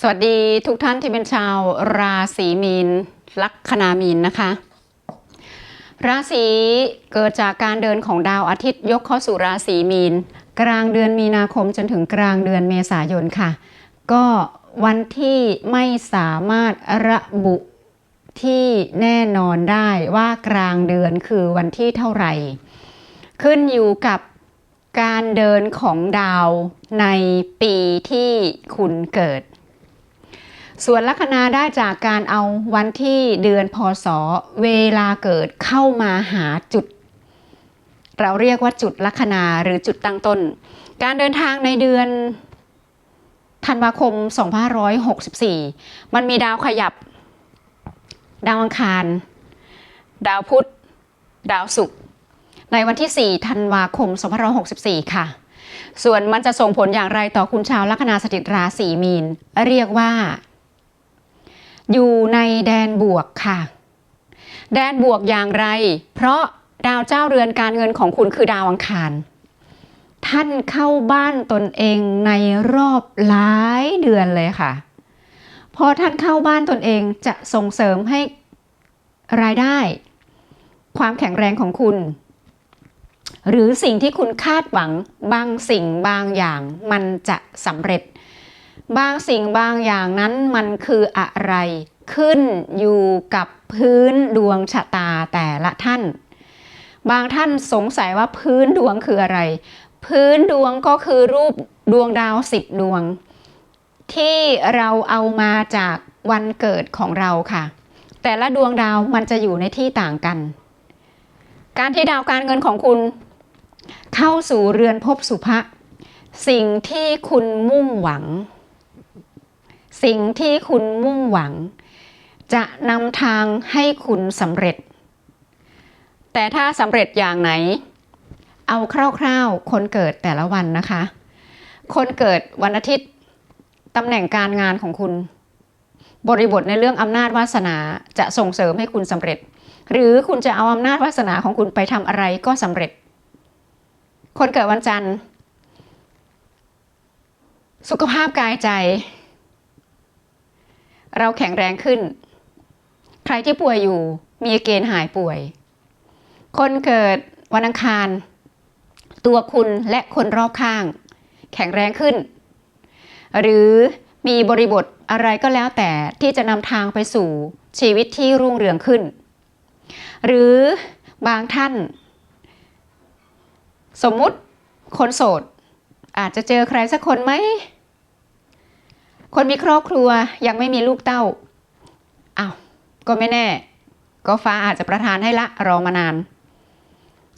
สวัสดีทุกท่านที่เป็นชาวราศีมีน ลัคนามีนนะคะ ราศีเกิดจากการเดินของดาวอาทิตย์ยกเข้าสู่ราศีมีน กลางเดือนมีนาคมจนถึงกลางเดือนเมษายนค่ะ ก็วันที่ไม่สามารถระบุที่แน่นอนได้ว่ากลางเดือนคือวันที่เท่าไหร่ ขึ้นอยู่กับการเดินของดาวในปีที่คุณเกิด ส่วนลัคนาได้จากการเอาวันที่เดือนพศ เวลาเกิดเข้ามาหาจุด เราเรียกว่าจุดลัคนาหรือจุดตั้งต้น การเดินทางในเดือนธันวาคม 2564 มันมีดาวขยับ ดาวอังคาร ดาวพุธ ดาวศุกร์ ในวันที่ 4 ธันวาคม 2564 ค่ะ ส่วนมันจะส่งผลอย่างไรต่อคุณชาวลัคนาสถิตราศีมีน เรียกว่า อยู่ในแดนบวกค่ะ แดนบวกอย่างไร เพราะดาวเจ้าเรือนการเงินของคุณคือดาวอังคาร ท่านเข้าบ้านตนเองในรอบหลายเดือนเลยค่ะ พอท่านเข้าบ้านตนเองจะส่งเสริมให้รายได้ ความแข็งแรงของคุณ หรือสิ่งที่คุณคาดหวังบางสิ่งบางอย่างมันจะสำเร็จ บางสิ่งบางอย่างนั้นมันคืออะไร ขึ้นอยู่กับพื้นดวงชะตาแต่ละท่าน บางท่านสงสัยว่าพื้นดวงคืออะไร พื้นดวงก็คือรูปดวงดาวสิบดวง ที่เราเอามาจากวันเกิดของเราค่ะ แต่ละดวงดาวมันจะอยู่ในที่ต่างกัน การที่ดาวการเงินของคุณเข้าสู่เรือนภพสุภะสิ่งที่คุณมุ่งหวัง สิ่งที่คุณมุ่งหวัง จะนำทางให้คุณสำเร็จ แต่ถ้าสำเร็จอย่างไหน เอาคร่าวๆ คนเกิดแต่ละวันนะคะ คนเกิดวันอาทิตย์ตำแหน่งการงานของคุณ บริบทในเรื่องอำนาจวาสนาจะส่งเสริมให้คุณสำเร็จ หรือคุณจะเอาอำนาจวาสนาของคุณไปทำอะไรก็สำเร็จ คนเกิดวันจันทร์ สุขภาพกายใจ เราแข็งแรงขึ้น ใครที่ป่วยอยู่มีเกณฑ์หายป่วย คนเกิดวันอังคาร ตัวคุณและคนรอบข้าง แข็งแรงขึ้น หรือมีบริบทอะไรก็แล้วแต่ที่จะนำทางไปสู่ชีวิตที่รุ่งเรืองขึ้น หรือบางท่าน สมมุติคนโสด อาจจะเจอใครสักคนไหม คนมีครอบครัวยังไม่มีลูกเต้าอ้าวก็ไม่แน่ ก็ฟ้าอาจจะประทานให้ละรอมานาน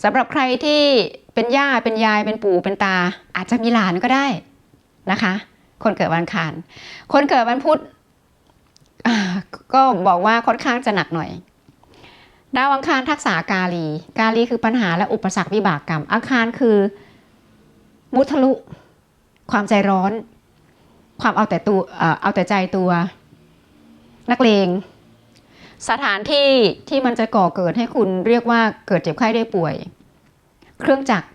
สำหรับใครที่เป็นย่าเป็นยายเป็นปู่เป็นตา อาจจะมีหลานก็ได้นะคะ คนเกิดวันคารคนเกิดวันพุธก็บอกว่าค่อนข้างจะหนักหน่อย ดาวอังคารทักษะกาลี กาลีคือปัญหาและอุปสรรควิบากกรรมอังคารคือ มุทะลุ ความใจร้อน ความเอาแต่ตัวเอาแต่ใจตัว นักเลง สถานที่ที่มันจะก่อเกิดให้คุณเรียกว่าเกิดเจ็บไข้ได้ป่วย เครื่องจักร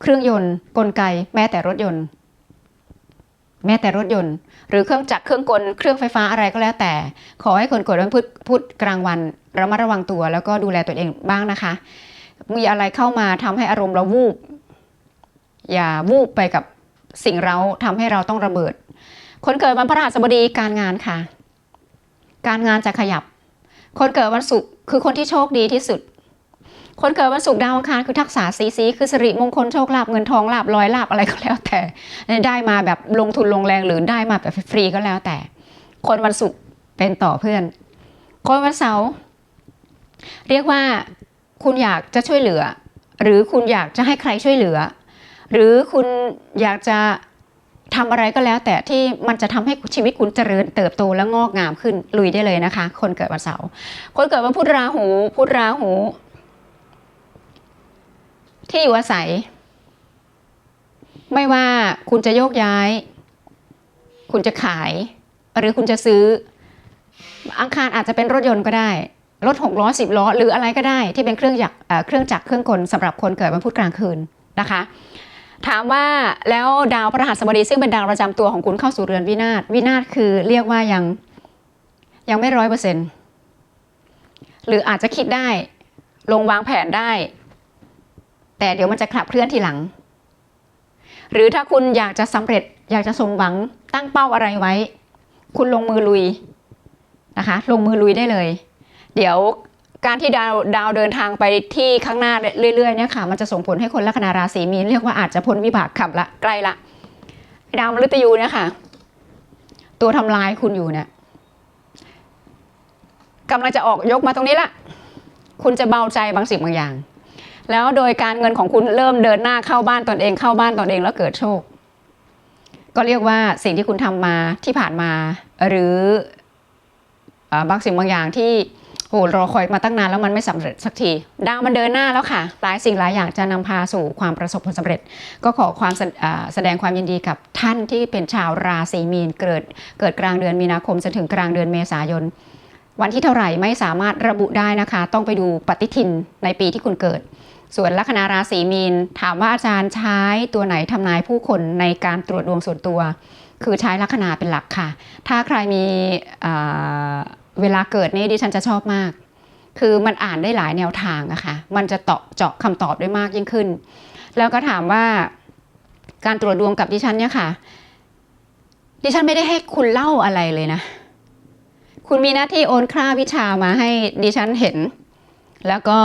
เครื่องยนต์ กลไก แม้แต่รถยนต์ แม้แต่รถยนต์ หรือเครื่องจักรเครื่องกลเครื่องไฟฟ้าอะไรก็แล้วแต่ ขอให้คนเกิดวันพุธพุธกลางวันระมัดระวังตัว แล้วก็ดูแลตัวเองบ้างนะคะ มีอะไรเข้ามาทำให้อารมณ์เราวูบอย่าวูบไปกับสิ่งเราทำให้เราต้องระเบิด คนเกิดวันพฤหัสบดีการงานค่ะ การงานจะขยับ คนเกิดวันศุกร์คือคนที่โชคดีที่สุด คนเกิดวันศุกร์ดาวอังคารคือทักษะสีสีคือสิริมงคลโชคลาภเงินทองลาบลอยลาบอะไรก็แล้วแต่ได้มาแบบลงทุนลงแรงหรือได้มาแบบฟรีก็แล้วแต่ คนวันศุกร์เป็นต่อเพื่อน คนวันเสาร์เรียกว่าคุณอยากจะช่วยเหลือ หรือคุณอยากจะให้ใครช่วยเหลือ หรือคุณอยากจะ ทำอะไรก็แล้วแต่ที่มันจะทำให้ชีวิตคุณเจริญเติบโตและงอกงามขึ้นลุยได้เลยนะคะ คนเกิดวันเสาร์คนเกิดวันพุธราหูพุธราหู ที่อยู่อาศัย ไม่ว่าคุณจะโยกย้าย คุณจะขาย หรือคุณจะซื้อ อังคารอาจจะเป็นรถยนต์ก็ได้ รถหกล้อสิบล้อ หรืออะไรก็ได้ ที่เป็นเครื่องจักรเครื่องจักรเครื่องกลสำหรับคนเกิดวันพุธกลางคืนนะคะ ถามว่าแล้วดาวพระหัสบดีซึ่งเป็นดาวประจำตัวของคุณเข้าสู่เรือนวินาศวินาศคือเรียกว่ายังยังไม่ร้อยเปอร์เซ็นต์หรืออาจจะคิดได้ ลงวางแผนได้ แต่เดี๋ยวมันจะขับเคลื่อนทีหลัง หรือถ้าคุณอยากจะสำเร็จอยากจะสมหวังตั้งเป้าอะไรไว้ คุณลงมือลุยนะคะ ลงมือลุยได้เลย เดี๋ยว การที่ดาวดาวเดินทางไปที่ข้างหน้าเรื่อยๆเนี่ยค่ะมันจะส่งผลให้คนลัคนาราศีมีนเรียกว่าอาจจะพ้นวิบากขับละใกล้ละดาวมฤตยูเนี่ยค่ะตัวทำลายคุณอยู่เนี่ยกำลังจะออกยกมาตรงนี้ละคุณจะเบาใจบางสิ่งบางอย่าง แล้วโดยการเงินของคุณเริ่มเดินหน้าเข้าบ้านตนเองเข้าบ้านตนเองแล้วเกิดโชค ก็เรียกว่าสิ่งที่คุณทำมาที่ผ่านมา หรืออบางสิ่งบางอย่างที่ หรอคอยมาตั้งนานแล้วมันไม่สำเร็จสักทีดาวมันเดินหน้าแล้วค่ะ หลายสิ่งหลายอย่างจะนำพาสู่ความประสบผลสำเร็จ ก็ขอความแสแสดงความยินดีกับท่านที่เป็นชาวราศีมีนเกิดเกิดกลางเดือนมีนาคมจนถึงกลางเดือนเมษายน วันที่เท่าไหร่ไม่สามารถระบุได้นะคะ ต้องไปดูปฏิทินในปีที่คุณเกิด ส่วนลัคนาราศีมีน ถามว่าอาจารย์ใช้ตัวไหนทำนายผู้คนในการตรวจดวงส่วนตัว คือใช้ลัคนาเป็นหลักค่ะ ถ้าใครมี เวลาเกิดนี่ดิฉันจะชอบมาก คือมันอ่านได้หลายแนวทางอะค่ะ มันจะตาะเจาะคำตอบได้มากยิ่งขึ้น แล้วก็ถามว่าการตรวจดวงกับดิฉันเนี่ยค่ะ ดิฉันไม่ได้ให้คุณเล่าอะไรเลยนะ คุณมีหน้าที่โอนค่าวิชามาให้ดิฉันเห็น แล้วก็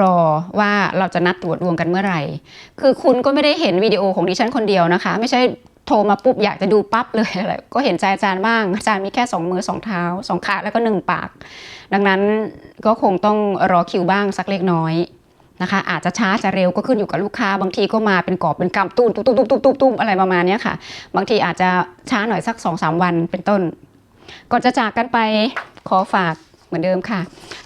รอว่าเราจะนัดตรวจดวงกันเมื่อไหร่ คือคุณก็ไม่ได้เห็นวิดีโอของดิฉันคนเดียวนะคะ ไม่ใช่ โทรมาปุ๊บอยากจะดูปั๊บเลยอะไรก็เห็นใจอาจารย์บ้าง อาจารย์มีแค่สองมือสองเท้าสองขาแล้วก็หนึ่งปาก ดังนั้นก็คงต้องรอคิวบ้างสักเล็กน้อยนะคะ อาจจะช้าจะเร็วก็ขึ้นอยู่กับลูกค้า บางทีก็มาเป็นกรอบเป็นกำตุ้มตุ้มตุ้มตุ้มตุ้มตุ้มอะไรประมาณนี้ค่ะ บางทีอาจจะช้าหน่อยสักสองสามวันเป็นต้นก่อนจะจากกันไปขอฝาก เหมือนเดิมค่ะ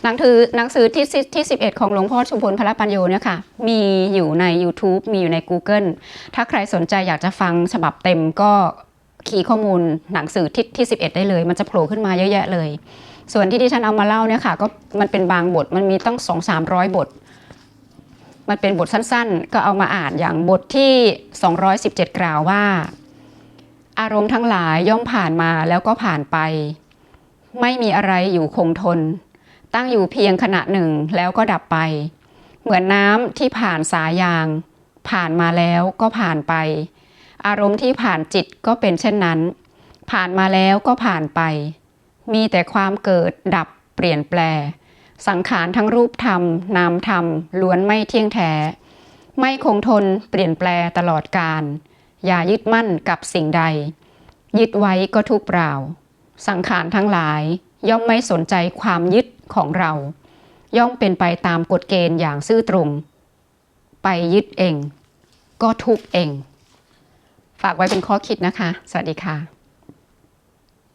หนังถือหนังสือที่สิที่ 11 ของหลวงพ่อชุมพลพระปัญโยเนี่ยค่ะ มีอยู่ใน YouTube มีอยู่ใน Google ถ้าใครสนใจอยากจะฟังฉบับเต็มก็คีย์ข้อมูลหนังสือที่ที่ 11 ได้เลย มันจะโผล่ขึ้นมาเยอะแยะเลย ส่วนที่ที่ฉันเอามาเล่าเนี่ยค่ะก็มันเป็นบางบทมันมีตั้ง2 3 0 0บท มันเป็นบทสั้นๆ ก็เอามาอ่านอย่างบทที่ 217 กล่าวว่า อารมณ์ทั้งหลายย่อมผ่านมาแล้วก็ผ่านไป ไม่มีอะไรอยู่คงทน ตั้งอยู่เพียงขณะหนึ่งแล้วก็ดับไป เหมือนน้ำที่ผ่านสายยาง ผ่านมาแล้วก็ผ่านไป อารมณ์ที่ผ่านจิตก็เป็นเช่นนั้น ผ่านมาแล้วก็ผ่านไป มีแต่ความเกิดดับเปลี่ยนแปล สังขารทั้งรูปธรรม นามธรรมล้วนไม่เที่ยงแท้ ไม่คงทนเปลี่ยนแปลตลอดกาลอย่ายึดมั่นกับสิ่งใด ยึดไว้ก็ทุกเปล่า สังขารทั้งหลายย่อมไม่สนใจความยึดของเรา ย่อมเป็นไปตามกฎเกณฑ์อย่างซื่อตรง ไปยึดเอง ก็ทุกเอง ฝากไว้เป็นข้อคิดนะคะ สวัสดีค่ะ